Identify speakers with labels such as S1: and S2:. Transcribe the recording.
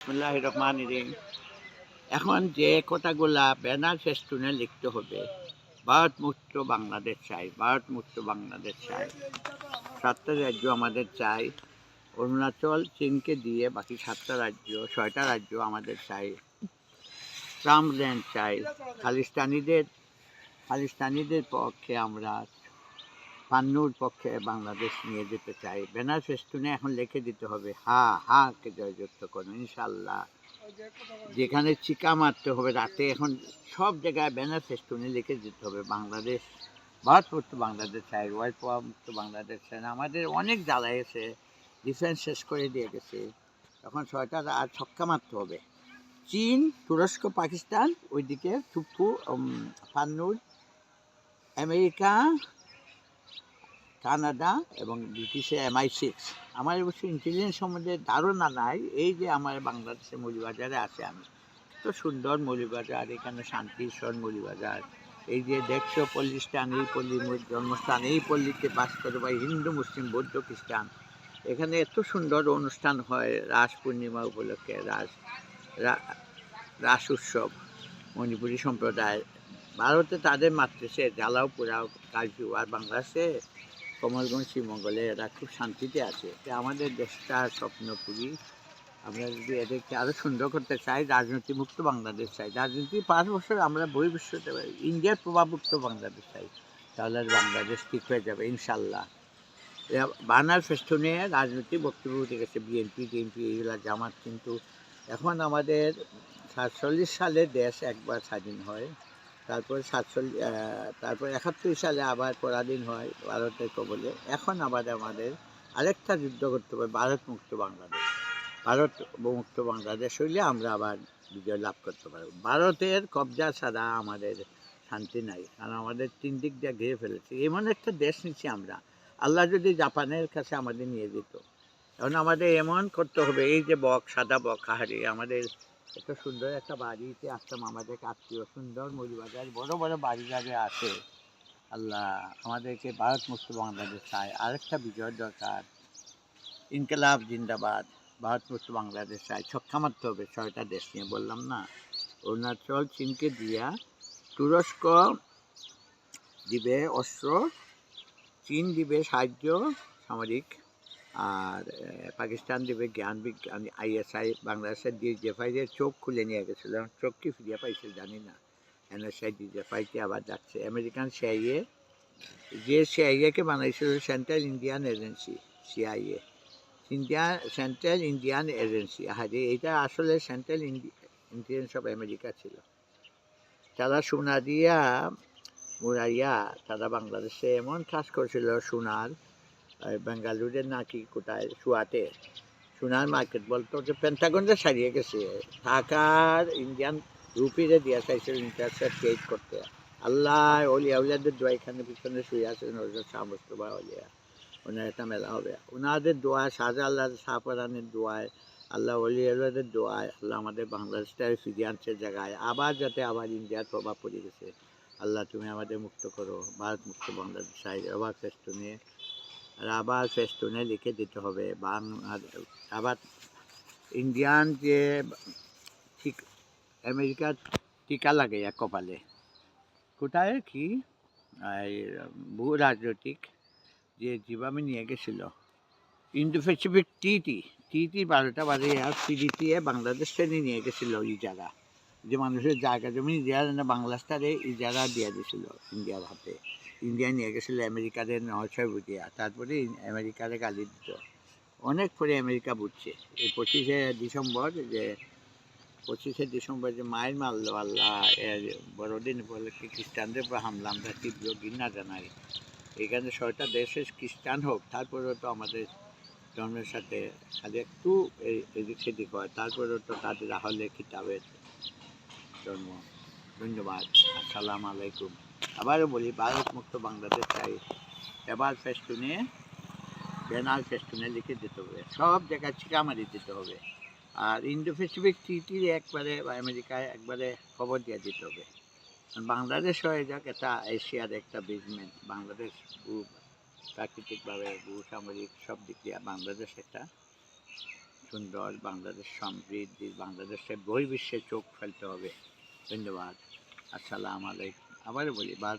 S1: বিসমুল্লাহ রহমান রহিম। এখন যে কথাগুলা ব্যানার ফেস্টুনে লিখতে হবে, ভারত মুক্ত বাংলাদেশ চাই, ভারত মুক্ত বাংলাদেশ চাই। সাতটা রাজ্য আমাদের চাই, অরুণাচল, চীনকে দিয়ে বাকি সাতটা রাজ্য, ছয়টা রাজ্য আমাদের চাই। ট্রাম্পল্যান্ড চাই, খালিস্তানিদের খালিস্তানিদের পক্ষে আমরা পান্নুর পক্ষে বাংলাদেশ নিয়ে যেতে চাই। ব্যানার ফেস্টুনে এখন লিখে দিতে হবে, হা হা, কে জয়যুক্ত করুন ইনশাল্লাহ যেখানে চিকা মারতে হবে, রাতে এখন সব জায়গায় ব্যানার ফেস্টুনে লিখে দিতে হবে, বাংলাদেশ ভারত মুক্ত বাংলাদেশ চাই পাওয়া মুক্ত বাংলাদেশ। চাই আমাদের অনেক জ্বালা এসে, ডিফেন্স শেষ করে দিয়ে গেছে। তখন ছয়টা আর ছক্কা মারতে হবে। চীন, তুরস্ক, পাকিস্তান, ওইদিকে থুপু পান্নুর, আমেরিকা কানাডা এবং ব্রিটিশে এমআই সিক্স আমার অবশ্য ইন্টেলিজেন্স সম্বন্ধে ধারণা নাই, এই যে আমার বাংলাদেশে মৌলিবাজারে আছে আমি। এত সুন্দর মৌলিবাজার এখানে শান্তিশ্বর মৌলিবাজার এই যে দেখছ পল্লীস্থান এই পল্লী জন্মস্থান এই পল্লীতে বাস করে বা হিন্দু, মুসলিম, বৌদ্ধ, খ্রিস্টান। এখানে এত সুন্দর অনুষ্ঠান হয়, রাস পূর্ণিমা উপলক্ষে, রাস রাস উৎসব, মণিপুরী সম্প্রদায়। ভারতে তাদের মাতৃসে জ্বালাও পোড়াও কাজু, আর বাংলাদেশে কমলগঞ্জ শ্রীমঙ্গলে এরা খুব শান্তিতে আছে। আমাদের দেশটা স্বপ্নপুরী। আমরা যদি এদেরকে আরও সুন্দর করতে চাই রাজনীতি মুক্ত বাংলাদেশ চাই। রাজনীতি পাঁচ বছর আমরা বহির্বিশ্বতে পারি ইন্ডিয়ার প্রভাবমুক্ত বাংলাদেশ চাই। তাহলে বাংলাদেশ ঠিক হয়ে যাবে ইনশাল্লাহ বানার ফেস্টনে রাজনীতি বক্তব্য উঠে গেছে বিএনপি টিএনপি এইগুলা জামাত। কিন্তু এখন আমাদের সাতচল্লিশ সালে দেশ একবার স্বাধীন হয়। তারপর সাতচল্লিশ তারপর একাত্তর সালে আবার পরাধীন হয় ভারতের কবলে। এখন আবার আমাদের আরেকটা যুদ্ধ করতে হবে, ভারত মুক্ত বাংলাদেশ। ভারত মুক্ত বাংলাদেশ হইলে আমরা আবার বিজয় লাভ করতে পারব। ভারতের কবজা ছাড়া আমাদের শান্তি নাই, কারণ আমাদের তিন দিক দিয়ে ঘিরে ফেলেছে। এমন একটা দেশ নিচ্ছি আমরা। আল্লাহ যদি জাপানের কাছে আমাদের নিয়ে যেত। এখন আমাদের এমন করতে হবে, এই যে বক, সাদা বক হাড়ি আমাদের এত সুন্দর একটা বাড়িতে আসতাম, আমাদের আত্মীয়, সুন্দর মৌলিবাজার বড় বড় বাড়ি যাবে আছে। আল্লাহ, আমাদেরকে ভারত মুক্ত বাংলাদেশ চায়। আরেকটা বিজয় দরকার। ইনকলাব জিন্দাবাদ, ভারত মুক্ত বাংলাদেশ চায়। ছক্কা মারতে হবে, ছয়টা দেশ নিয়ে বললাম না? অরুণাচল, চীনকে দিয়া তুরস্ক দিবে অস্ত্র, চীন দিবে সাহায্য, সামরিক আর পাকিস্তান দিবে জ্ঞান বিজ্ঞান, আইএসআই, বাংলাদেশের ডিজেফাইয়ের চোখ খুলে নিয়ে গেছিল চোখ কি ফিরিয়ে পাইছে জানি না। এনএসআই ডিজেফাইকে আবার যাচ্ছে আমেরিকান সিআইএ যে সিআইএকে বানাইছিল central Indian agency CIA India central Indian agency হাজি এটা আসলে সেন্ট্রাল ইন্ডিয়ান্স অফ আমেরিকা ছিল। তারা সোনা দিয়া মুরাইয়া তারা বাংলাদেশে এমন কাজ করেছিল, সোনার আর বেঙ্গালুরের নাকি কোথায় সুয়াতে, সোনার মার্কেট বলতো যে পেন্টাগনটা সারিয়ে গেছে। ঢাকার ইন্ডিয়ান রুপিরে দিয়া চাইছিল ইন্টারসেট ক্রিয়েট করতে। আল্লাহ অলিয়া উলিয়াদের দোয়া এখানে পিছনে শুয়ে আছেন ওদের সামস্তবা অলিয়া। ওনার একটা মেলা হবে। ওনাদের দোয়া শাহজাহ আল্লাহ শাহপরানের দোয়ায়, আল্লাহ অলিয়াদের দোয়ায়, আল্লাহ আমাদের বাংলাদেশটাকে ফিরিয়ে আনছে জায়গায়। আবার যাতে আবার ইন্ডিয়ার প্রভাব পড়ে গেছে। আল্লাহ তুমি আমাদের মুক্ত করো। ভারত মুক্ত বাংলাদেশ। আবার ফেস্টুনে আর আবার ফেস্টুনে লিখে দিতে হবে। আবার ইন্ডিয়ান যে ঠিক, আমেরিকার টিকা লাগে এক কপালে। কোথায় কি? ভূ রাজনৈতিক যে জীবামে নিয়ে গেছিল। ইন্দো প্যাসিফিক টিটি টিটি বারোটা বাজে, আর সিডিটি বাংলাদেশ ট্রেনে নিয়ে গেছিল জায়গা যে মানুষের জায়গা জমি জন্য বাংলাদেশটারে জায়গা দিয়ে দিয়েছিল ইন্ডিয়ার হাতে। ইন্ডিয়া নিয়ে গেছিল আমেরিকারে নয়শয় বুঝিয়া তারপরে আমেরিকারে গালি দিত। অনেক পরে আমেরিকা বুঝছে। এই পঁচিশে ডিসেম্বর যে, পঁচিশে ডিসেম্বর যে মায়ের মারলো আল্লাহ, এর বড়দিন উপলক্ষে খ্রিস্টানদের উপর হামলা, আমরা তীব্র ঘৃণা জানাই। এখানে ছয়টা দেশে খ্রিস্টান হোক, তারপরেও তো আমাদের ধর্মের সাথে খালি একটু এদিক সেদিক হয়, তারপরেও তো তাদের আহলে কিতাবের জন্ম। ধন্যবাদ। আসসালামু আলাইকুম। আবারও বলি ভারত মুক্ত বাংলাদেশ চাই। এবার ফেস্টুনে ব্যানার ফেস্টুনে লিখে দিতে হবে। সব জায়গায় চিকামারি দিতে হবে। আর ইন্দো প্যাসিফিক ট্রিটি একবারে আমেরিকায় একবারে খবর দিয়ে দিতে হবে। বাংলাদেশ হয়ে যাক এটা এশিয়ার একটা বিজনেস বাংলাদেশ প্রাকৃতিকভাবে ভূ, সামরিক সব দিক দিয়ে বাংলাদেশ একটা সুন্দর, বাংলাদেশ সমৃদ্ধি, বাংলাদেশের বহির্বিশ্বে চোখ ফেলতে হবে। ধন্যবাদ। আসসালামু আলাইকুম। আবারও বলি বাদ